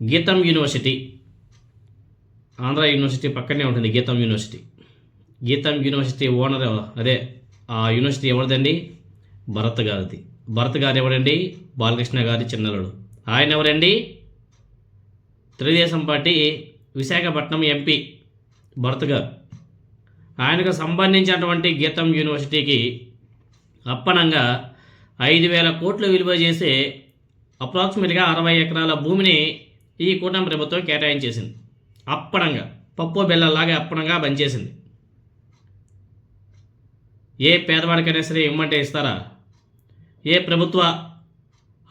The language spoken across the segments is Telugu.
గీతం యూనివర్సిటీ. ఆంధ్ర యూనివర్సిటీ పక్కనే ఉంటుంది గీతం యూనివర్సిటీ. గీతం యూనివర్సిటీ ఓనర్ అదే ఆ యూనివర్సిటీ ఎవరిదండి? భరత్ గారిది. భరత్ గారు ఎవరండి? బాలకృష్ణ గారి చిన్నలుడు ఆయన ఎవరండి? Telugu Desam party Visakhapatnam MP Bharat garu. ఆయనకు సంబంధించినటువంటి గీతం యూనివర్సిటీకి అప్పనంగా ఐదు వేల కోట్లు విలువ చేసే అప్రాక్సిమేట్గా అరవై ఎకరాల భూమిని ఈ కూటమి ప్రభుత్వం కేటాయించేసింది. అప్పడంగా పప్పు బెల్లలాగా అప్పడంగా పనిచేసింది. ఏ పేదవాడికైనా సరే ఇవ్వమంటే ఇస్తారా? ఏ ప్రభుత్వ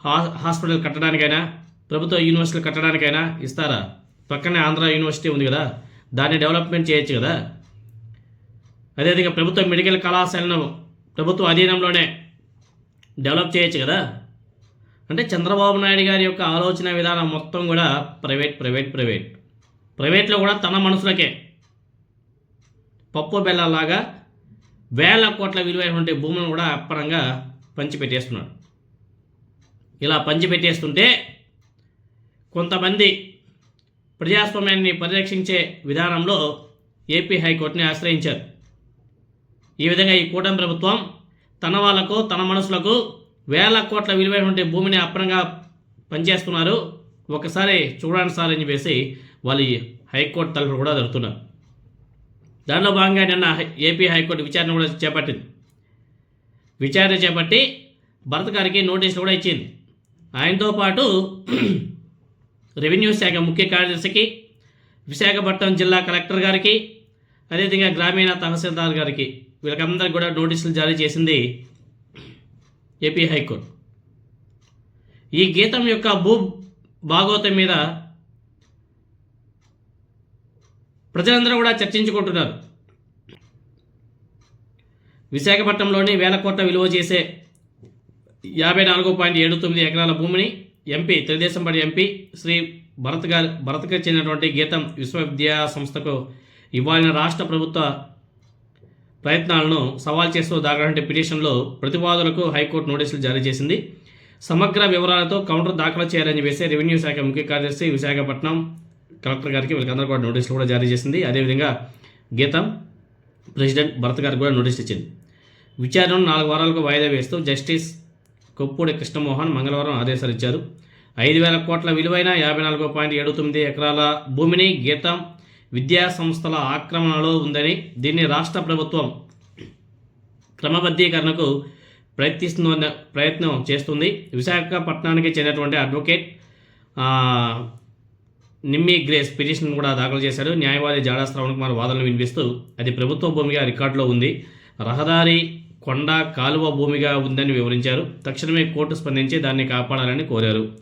హా హాస్పిటల్ కట్టడానికైనా ప్రభుత్వ యూనివర్సిటీలు కట్టడానికైనా ఇస్తారా? పక్కనే ఆంధ్ర యూనివర్సిటీ ఉంది కదా దాన్ని డెవలప్మెంట్ చేయొచ్చు కదా? అదేవిధంగా ప్రభుత్వ మెడికల్ కళాశాలను ప్రభుత్వ అధీనంలోనే డెవలప్ చేయొచ్చు కదా? అంటే చంద్రబాబు నాయుడు గారి యొక్క ఆలోచన విధానం మొత్తం కూడా ప్రైవేట్ ప్రైవేట్ ప్రైవేట్. ప్రైవేట్లో కూడా తన మనసులకే. పప్పు బెల్లలాగా వేల కోట్ల విలువైనటువంటి భూములను కూడా అప్పనంగా పంచిపెట్టేస్తున్నాడు. ఇలా పంచిపెట్టేస్తుంటే కొంతమంది ప్రజాస్వామ్యాన్ని పరిరక్షించే విధానంలో ఏపీ హైకోర్టుని ఆశ్రయించారు. ఈ విధంగా ఈ కూటమి ప్రభుత్వం తన వాళ్ళకు తన మనసులకు వేల కోట్ల విలువైనటువంటి భూమిని అప్పనంగా పనిచేస్తున్నారు. ఒకసారి చూడండి సార్ అని చెప్పేసి వాళ్ళు హైకోర్టు తలుపులు కూడా జరుగుతున్నారు దానిలో భాగంగా నిన్న హై- ఏపీ హైకోర్టు విచారణ కూడా చేపట్టింది. విచారణ చేపట్టి భరత్ గారికి నోటీసులు కూడా ఇచ్చింది. ఆయనతో పాటు రెవెన్యూ శాఖ ముఖ్య కార్యదర్శికి విశాఖపట్నం జిల్లా కలెక్టర్ గారికి అదేవిధంగా గ్రామీణ తహసీల్దార్ గారికి వీళ్ళకందరికి కూడా నోటీసులు జారీ చేసింది ఏపీ హైకోర్టు. ఈ గీతం యొక్క భూ భాగోతం మీద ప్రజలందరూ కూడా చర్చించుకుంటున్నారు. విశాఖపట్నంలోని వేల కోట్ల విలువ చేసే యాభై నాలుగు పాయింట్ ఏడు తొమ్మిది ఎకరాల భూమిని MP Telugu Desam party MP Shri Bharat గారి భరత్కి చెందినటువంటి గీతం విశ్వవిద్యా సంస్థకు ఇవ్వాలని రాష్ట్ర ప్రభుత్వ ప్రయత్నాలను సవాల్ చేస్తూ దాఖలంటే పిటిషన్లో ప్రతివాదులకు హైకోర్టు నోటీసులు జారీ చేసింది. సమగ్ర వివరాలతో కౌంటర్ దాఖలు చేయాలని వేసే రెవెన్యూ శాఖ ముఖ్య కార్యదర్శి విశాఖపట్నం కలెక్టర్ గారికి వీళ్ళకందరూ కూడా నోటీసులు కూడా జారీ చేసింది. అదేవిధంగా గీతం ప్రెసిడెంట్ భరత్ గారికి కూడా నోటీసులు ఇచ్చింది. విచారణను నాలుగు వారాలకు వాయిదా వేస్తూ జస్టిస్ కొప్పూడి కృష్ణమోహన్ మంగళవారం ఆదేశాలు ఇచ్చారు. ఐదు వేల కోట్ల విలువైన యాభై నాలుగు పాయింట్ ఏడు తొమ్మిది ఎకరాల భూమిని గీతం విద్యా సంస్థల ఆక్రమణలో ఉందని దీన్ని రాష్ట్ర ప్రభుత్వం క్రమబద్ధీకరణకు ప్రయత్నిస్తున్న ప్రయత్నం చేస్తుంది. విశాఖపట్నానికి చెందినటువంటి అడ్వకేట్ నిమ్మి గ్రేస్ పిటిషన్ కూడా దాఖలు చేశారు న్యాయవాది జాడా శ్రవణ్ కుమార్ వాదనలు వినిపిస్తూ అది ప్రభుత్వ భూమిగా రికార్డులో ఉంది. రహదారి కొండ కాలువ భూమిగా ఉందని వివరించారు. తక్షణమే కోర్టు స్పందించి దాన్ని కాపాడాలని కోరారు.